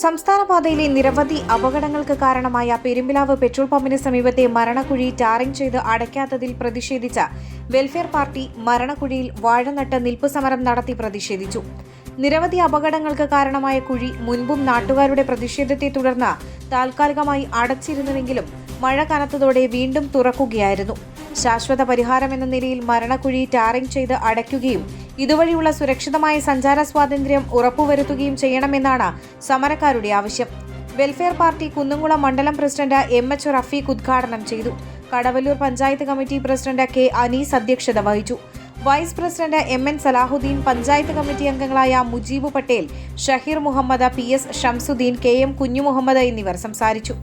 സംസ്ഥാന പാതയിലെ നിരവധി അപകടങ്ങൾക്ക് കാരണമായ പെരുമ്പിലാവ് പെട്രോൾ പമ്പിന് സമീപത്തെ മരണക്കുഴി ടാറിംഗ് ചെയ്ത് അടയ്ക്കാത്തതിൽ പ്രതിഷേധിച്ച വെൽഫെയർ പാർട്ടി മരണക്കുഴിയിൽ വാഴനട്ട് നിൽപ്പ് സമരം നടത്തി പ്രതിഷേധിച്ചു. നിരവധി അപകടങ്ങൾക്ക് കാരണമായ കുഴി മുൻപും നാട്ടുകാരുടെ പ്രതിഷേധത്തെ തുടർന്ന് താൽക്കാലികമായി അടച്ചിരുന്നുവെങ്കിലും മഴ കനത്തതോടെ വീണ്ടും തുറക്കുകയായിരുന്നു. ശാശ്വത പരിഹാരം എന്ന നിലയിൽ മരണക്കുഴി ടാറിംഗ് ചെയ്ത് അടയ്ക്കുകയും ഇതുവഴിയുള്ള സുരക്ഷിതമായ സഞ്ചാര സ്വാതന്ത്ര്യം ഉറപ്പുവരുത്തുകയും ചെയ്യണമെന്നാണ് സമരക്കാരുടെ ആവശ്യം. വെൽഫെയർ പാർട്ടി കുന്നംകുളം മണ്ഡലം പ്രസിഡന്റ് എം എച്ച് റഫീഖ് ഉദ്ഘാടനം ചെയ്തു. Kadavallur panchayat committee president K Anees അധ്യക്ഷത വഹിച്ചു. Vice president M N Salahuddin panchayat committee അംഗങ്ങളായ Mujeeb Patel Shaheer Muhammad P S Shamsuddin K M Kunjumuhammad എന്നിവർ സംസാരിച്ചു.